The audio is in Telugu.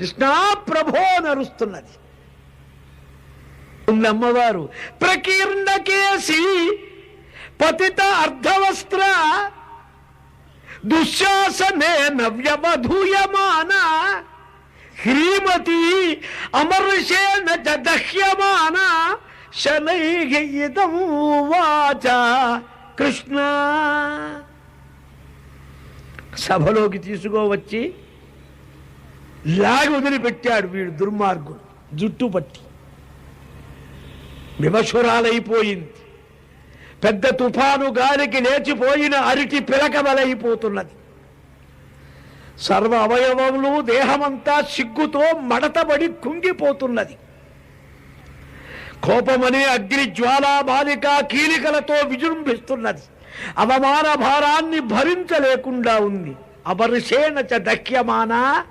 కృష్ణా ప్రభో నరుస్తున్నది ఉంది అమ్మవారు ప్రకీర్ణకేసి పతిత అర్ధవస్త్ర దుశ్శాసనే నవ్యవధూయమాన హ్రీమతి అమర్షేణ దహ్యమాన శనైః వాచ కృష్ణ. సభలోకి తీసుకోవచ్చి లాగి వదిలిపెట్టాడు వీడు దుర్మార్గుడు జుట్టు పట్టి. వివశురాలైపోయింది పెద్ద తుఫాను గాలికి లేచిపోయిన అరిటి పిలకబలైపోతున్నది సర్వ అవయవములు దేహమంతా సిగ్గుతో మడతబడి కుంగిపోతున్నది. కోపమనే అగ్ని జ్వాలా బాలిక కీలికలతో విజృంభిస్తున్నది. అవమాన భారాన్ని భరించలేకుండా ఉంది. అపరిశేణ చ దహ్యమాన